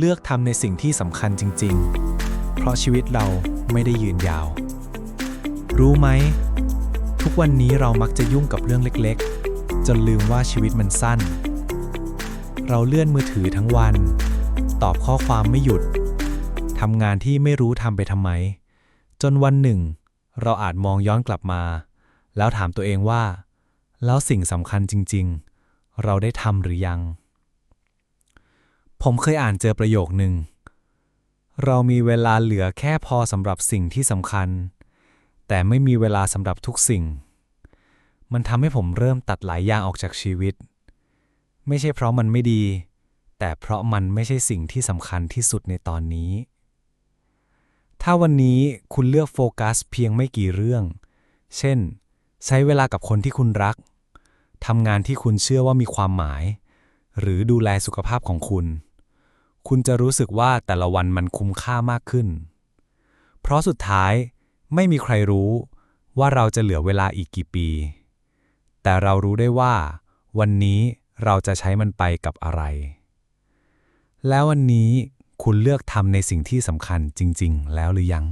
เลือกทำในสิ่งที่สำคัญจริง ๆ เพราะชีวิตเราไม่ได้ยืนยาว รู้ไหม ทุกวันนี้เรามักจะยุ่งกับเรื่องเล็กๆ จนลืมว่าชีวิตมันสั้น เราเลื่อนมือถือทั้งวัน ตอบข้อความไม่หยุดทำงานที่ไม่รู้ทำไปทำไม จนวันหนึ่ง เราอาจมองย้อนกลับมา แล้วถามตัวเองว่า แล้วสิ่งสำคัญจริง ๆ เราได้ทำหรือยัง ผมเคยอ่านเจอประโยคหนึ่ง เรามีเวลาเหลือแค่พอสำหรับสิ่งที่สำคัญ แต่ไม่มีเวลาสำหรับทุกสิ่ง มันทำให้ผมเริ่มตัดหลายอย่างออกจากชีวิต ไม่ใช่เพราะมันไม่ดี แต่เพราะมันไม่ใช่สิ่งที่สำคัญที่สุดในตอนนี้ ถ้าวันนี้คุณเลือกโฟกัสเพียงไม่กี่เรื่อง เช่น ใช้เวลากับคนที่คุณรักทำงานที่คุณเชื่อว่ามีความหมาย หรือดูแลสุขภาพของคุณ คุณจะรู้สึกว่าแต่ละวันมันคุ้มค่ามากขึ้น เพราะสุดท้ายไม่มีใครรู้ว่าเราจะเหลือเวลาอีกกี่ปี แต่เรารู้ได้ว่า วันนี้เราจะใช้มันไปกับอะไร แล้ววันนี้คุณเลือกทำในสิ่งที่สำคัญจริง ๆ แล้วหรือยัง